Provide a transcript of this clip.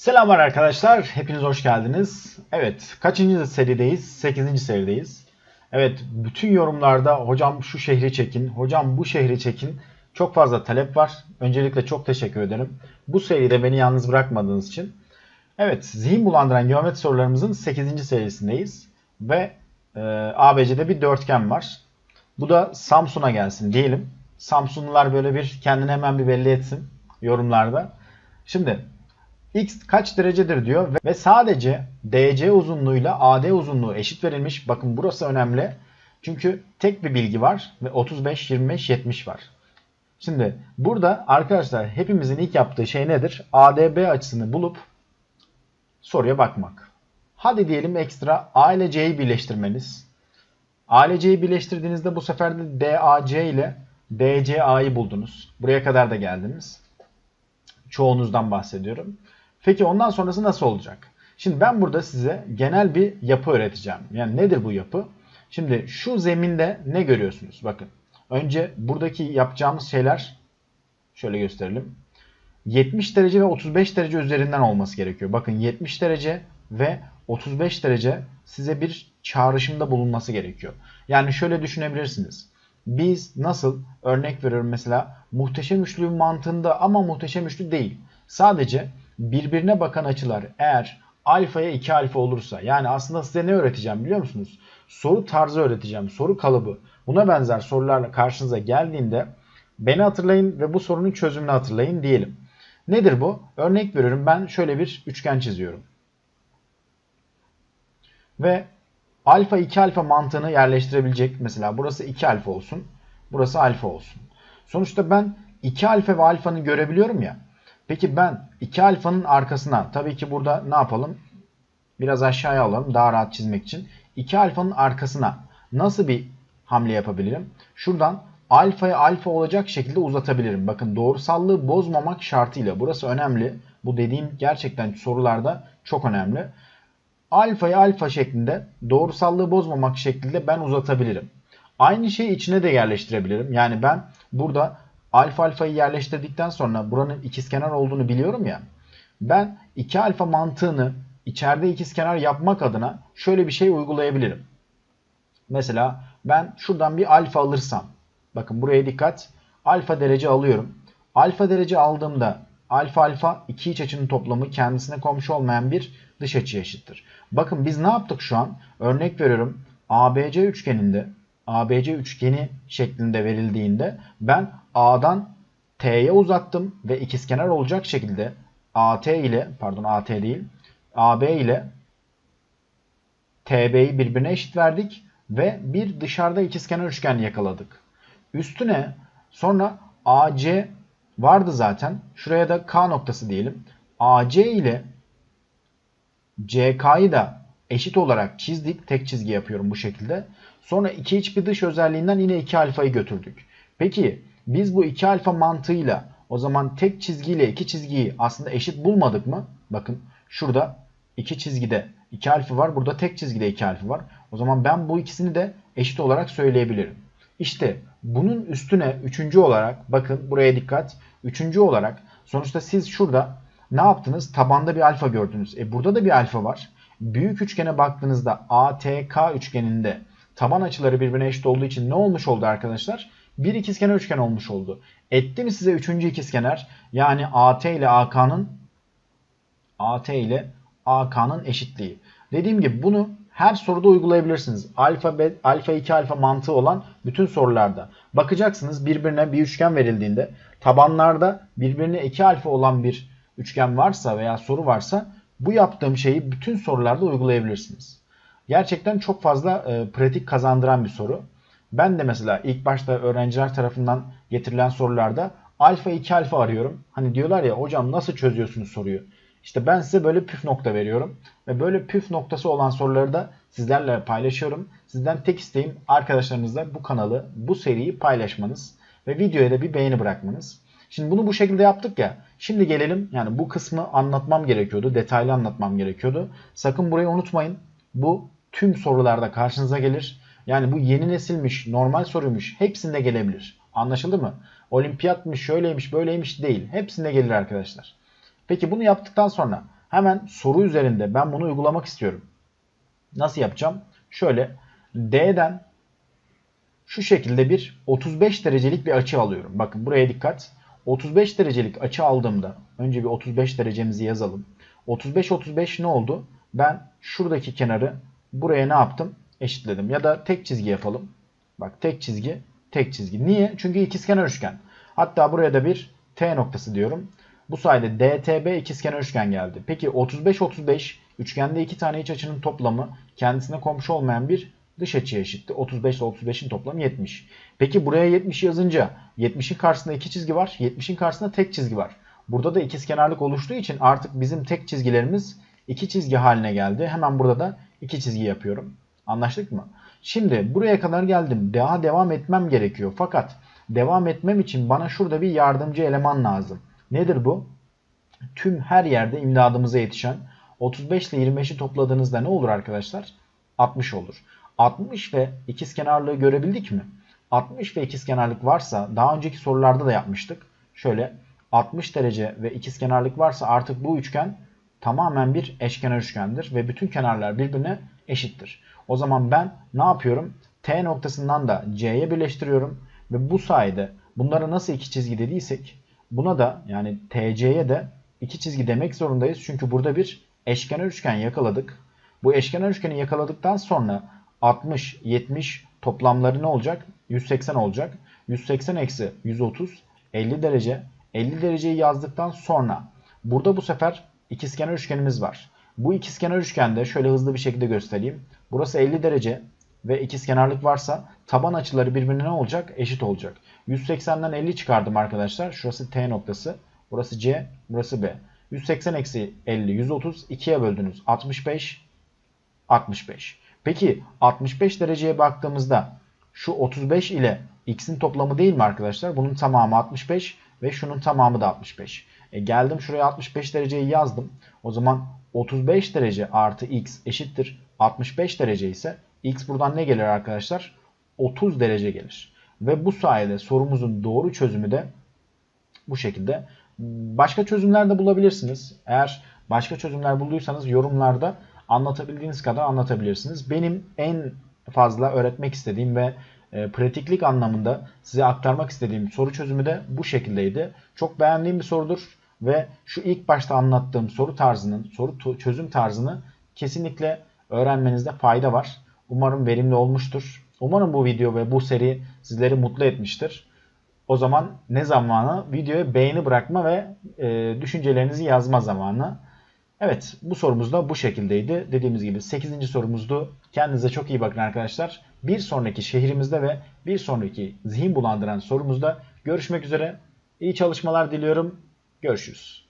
Selamlar arkadaşlar. Hepiniz hoş geldiniz. Evet, kaçıncı serideyiz? 8. serideyiz. Evet, bütün yorumlarda hocam şu şehri çekin, hocam bu şehri çekin. Çok fazla talep var. Öncelikle çok teşekkür ederim. Bu seride beni yalnız bırakmadığınız için. Evet, zihin bulandıran geometri sorularımızın 8. serisindeyiz. Ve e, ABC'de bir dörtgen var. Bu da Samsun'a gelsin diyelim. Samsunlular böyle bir kendini hemen bir belli etsin yorumlarda. Şimdi x kaç derecedir diyor ve sadece DC uzunluğuyla AD uzunluğu eşit verilmiş. Bakın burası önemli. Çünkü tek bir bilgi var ve 35, 25, 70 var. Şimdi burada arkadaşlar hepimizin ilk yaptığı şey nedir? ADB açısını bulup soruya bakmak. Hadi diyelim ekstra A ile C'yi birleştirmeniz. A ile C'yi birleştirdiğinizde bu sefer de DAC ile DCA'yı buldunuz. Buraya kadar da geldiniz. Çoğunuzdan bahsediyorum. Peki ondan sonrası nasıl olacak? Şimdi ben burada size genel bir yapı öğreteceğim. Yani nedir bu yapı? Şimdi şu zeminde ne görüyorsunuz? Bakın. Önce buradaki yapacağımız şeyler şöyle gösterelim. 70 derece ve 35 derece üzerinden olması gerekiyor. Bakın 70 derece ve 35 derece size bir çağrışımda bulunması gerekiyor. Yani şöyle düşünebilirsiniz. Biz nasıl örnek veriyorum mesela muhteşem üçlü mantığında ama muhteşem üçlü değil. Sadece birbirine bakan açılar eğer alfaya 2 alfa olursa yani aslında size ne öğreteceğim biliyor musunuz? Soru tarzı öğreteceğim. Soru kalıbı. Buna benzer sorularla karşınıza geldiğinde beni hatırlayın ve bu sorunun çözümünü hatırlayın diyelim. Nedir bu? Örnek veriyorum ben şöyle bir üçgen çiziyorum. Ve alfa 2 alfa mantığını yerleştirebilecek mesela burası 2 alfa olsun. Burası alfa olsun. Sonuçta ben 2 alfa ve alfanı görebiliyorum ya. Peki ben 2 alfanın arkasına tabii ki burada ne yapalım? Biraz aşağıya alalım daha rahat çizmek için. 2 alfanın arkasına nasıl bir hamle yapabilirim? Şuradan alfayı alfa olacak şekilde uzatabilirim. Bakın doğrusallığı bozmamak şartıyla. Burası önemli. Bu dediğim gerçekten sorularda çok önemli. Alfayı alfa şeklinde doğrusallığı bozmamak şekilde ben uzatabilirim. Aynı şeyi içine de yerleştirebilirim. Yani ben burada alfa alfayı yerleştirdikten sonra buranın ikizkenar olduğunu biliyorum ya. Ben 2 alfa mantığını içeride ikizkenar yapmak adına şöyle bir şey uygulayabilirim. Mesela ben şuradan bir alfa alırsam. Bakın buraya dikkat. Alfa derece alıyorum. Alfa derece aldığımda alfa alfa iki iç açının toplamı kendisine komşu olmayan bir dış açı eşittir. Bakın biz ne yaptık şu an? Örnek veriyorum. ABC üçgeninde ABC üçgeni şeklinde verildiğinde ben A'dan T'ye uzattım ve ikizkenar olacak şekilde AT ile pardon AT değil AB ile TB'yi birbirine eşit verdik ve bir dışarıda ikizkenar üçgen yakaladık. Üstüne sonra AC vardı zaten. Şuraya da K noktası diyelim. AC ile CK'yı da eşit olarak çizdik. Tek çizgi yapıyorum bu şekilde. Sonra iki iç bir dış özelliğinden yine 2 alfayı götürdük. Peki biz bu 2 alfa mantığıyla o zaman tek çizgiyle iki çizgiyi aslında eşit bulmadık mı? Bakın şurada iki çizgide 2 alfa var. Burada tek çizgide 2 alfa var. O zaman ben bu ikisini de eşit olarak söyleyebilirim. İşte bunun üstüne üçüncü olarak bakın buraya dikkat. Üçüncü olarak sonuçta siz şurada ne yaptınız? Tabanda bir alfa gördünüz. E burada da bir alfa var. Büyük üçgene baktığınızda ATK üçgeninde taban açıları birbirine eşit olduğu için ne olmuş oldu arkadaşlar? Bir ikizkenar üçgen olmuş oldu. Etti mi size üçüncü ikizkenar? Yani AT ile AK'nın AT ile AK'nın eşitliği. Dediğim gibi bunu her soruda uygulayabilirsiniz. Alfa, alfa 2 alfa mantığı olan bütün sorularda. Bakacaksınız birbirine bir üçgen verildiğinde tabanlarda birbirine 2 alfa olan bir üçgen varsa veya soru varsa bu yaptığım şeyi bütün sorularda uygulayabilirsiniz. Gerçekten çok fazla e, pratik kazandıran bir soru. Ben de mesela ilk başta öğrenciler tarafından getirilen sorularda alfa 2 alfa arıyorum. Hani diyorlar ya hocam nasıl çözüyorsunuz soruyu? İşte ben size böyle püf nokta veriyorum. Ve böyle püf noktası olan soruları da sizlerle paylaşıyorum. Sizden tek isteğim arkadaşlarınızla bu kanalı, bu seriyi paylaşmanız ve videoya da bir beğeni bırakmanız. Şimdi bunu bu şekilde yaptık ya. Şimdi gelelim yani bu kısmı anlatmam gerekiyordu. Detaylı anlatmam gerekiyordu. Sakın burayı unutmayın. Bu tüm sorularda karşınıza gelir. Yani bu yeni nesilmiş, normal soruymuş hepsinde gelebilir. Anlaşıldı mı? Olimpiyatmış, şöyleymiş, böyleymiş değil. Hepsinde gelir arkadaşlar. Peki bunu yaptıktan sonra Hemen soru üzerinde ben bunu uygulamak istiyorum. Nasıl yapacağım? Şöyle D'den şu şekilde bir 35 derecelik bir açı alıyorum. Bakın buraya dikkat. 35 derecelik açı aldığımda önce bir 35 derecemizi yazalım. 35-35 ne oldu? Ben şuradaki kenarı buraya ne yaptım? Eşitledim. Ya da tek çizgi yapalım. Bak tek çizgi, tek çizgi. Niye? Çünkü ikizkenar üçgen. Hatta buraya da bir T noktası diyorum. Bu sayede DTB ikizkenar üçgen geldi. Peki 35-35 üçgende iki tane iç açının toplamı kendisine komşu olmayan bir dış açıya eşitti. 35 ile 35'in toplamı 70. Peki buraya 70 yazınca 70'in karşısında iki çizgi var. 70'in karşısında tek çizgi var. Burada da ikizkenarlık oluştuğu için artık bizim tek çizgilerimiz iki çizgi haline geldi. Hemen burada da iki çizgi yapıyorum. Anlaştık mı? Şimdi buraya kadar geldim. Daha devam etmem gerekiyor. Fakat devam etmem için bana şurada bir yardımcı eleman lazım. Nedir bu? Tüm her yerde imdadımıza yetişen 35 ile 25'i topladığınızda ne olur arkadaşlar? 60 olur. 60 ve ikizkenarlığı görebildik mi? 60 ve ikizkenarlık varsa daha önceki sorularda da yapmıştık. Şöyle 60 derece ve ikizkenarlık varsa artık bu üçgen tamamen bir eşkenar üçgendir ve bütün kenarlar birbirine eşittir. O zaman ben ne yapıyorum? T noktasından da C'ye birleştiriyorum ve bu sayede bunlara nasıl iki çizgi dediysek buna da yani TC'ye de iki çizgi demek zorundayız. Çünkü burada bir eşkenar üçgen yakaladık. Bu eşkenar üçgeni yakaladıktan sonra 60, 70 toplamları ne olacak? 180 olacak. 180 eksi 130 50 derece. 50 dereceyi yazdıktan sonra burada bu sefer ikizkenar üçgenimiz var. Bu ikizkenar üçgende şöyle hızlı bir şekilde göstereyim. Burası 50 derece ve ikizkenarlık varsa taban açıları birbirine ne olacak? Eşit olacak. 180'den 50 çıkardım arkadaşlar. Şurası T noktası. Burası C, burası B. 180 eksi 50, 130 2'ye böldünüz. 65, 65. Peki 65 dereceye baktığımızda şu 35 ile x'in toplamı değil mi arkadaşlar? Bunun tamamı 65 ve şunun tamamı da 65. E geldim şuraya 65 dereceyi yazdım. O zaman 35 derece artı x eşittir 65 derece ise x buradan ne gelir arkadaşlar? 30 derece gelir. Ve bu sayede sorumuzun doğru çözümü de bu şekilde. Başka çözümler de bulabilirsiniz. Eğer başka çözümler bulduysanız yorumlarda anlatabildiğiniz kadar anlatabilirsiniz. Benim en fazla öğretmek istediğim ve e, pratiklik anlamında size aktarmak istediğim soru çözümü de bu şekildeydi. Çok beğendiğim bir sorudur ve şu ilk başta anlattığım soru tarzının, soru çözüm tarzını kesinlikle öğrenmenizde fayda var. Umarım verimli olmuştur. Umarım bu video ve bu seri sizleri mutlu etmiştir. O zaman ne zamanı? Videoya beğeni bırakma ve e, düşüncelerinizi yazma zamanı. Evet bu sorumuz da bu şekildeydi. Dediğimiz gibi 8. sorumuzdu. Kendinize çok iyi bakın arkadaşlar. Bir sonraki şehrimizde ve bir sonraki zihin bulandıran sorumuzda görüşmek üzere. İyi çalışmalar diliyorum. Görüşürüz.